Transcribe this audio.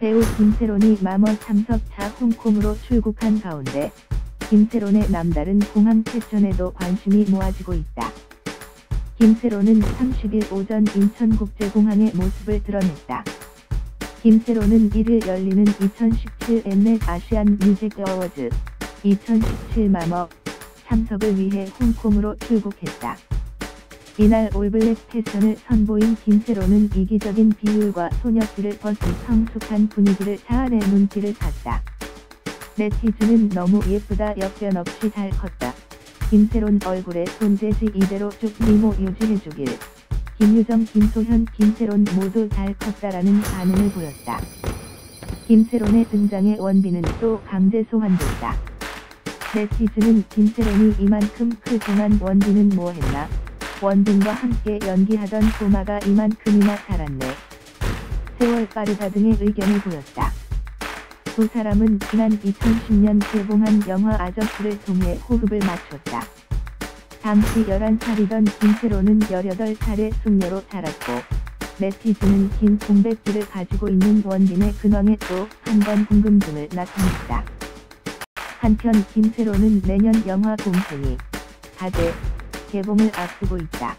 배우 김세론이 마머 3석차 홍콩으로 출국한 가운데 김세론의 남다른 공항 패션에도 관심이 모아지고 있다. 김세론은 30일 오전 인천국제공항의 모습을 드러냈다. 김세론은 1일 열리는 2017 엠넷 아시안 뮤직 어워즈 2017 마머 참석을 위해 홍콩으로 출국했다. 이날 올블랙 패션을 선보인 김세로는 이기적인 비율과 소녀티를 벗은 성숙한 분위기를 자아내 눈길을 샀다. 네티즌은 너무 예쁘다 역변 없이 잘 컸다. 김세론 얼굴에 손재지 이대로 쭉 미모 유지해주길. 김유정, 김소현, 김세론 모두 잘 컸다라는 반응을 보였다. 김세론의 등장에 원빈은 또 강제 소환됐다. 네티즌은 김세론이 이만큼 클 동안 원빈은 뭐했나? 원빈과 함께 연기하던 소마가 이만큼이나 자랐네. 세월 빠르다 등의 의견을 보였다. 두 사람은 지난 2010년 개봉한 영화 아저씨를 통해 호흡을 맞췄다. 당시 11살이던 김세로는 18살의 숙녀로 자랐고 네티즌은 긴 공백기를 가지고 있는 원빈의 근황에 또 한 번 궁금증을 나타냈다. 한편 김세로는 내년 영화 곰탱이 가제 개봉을 앞두고 있다.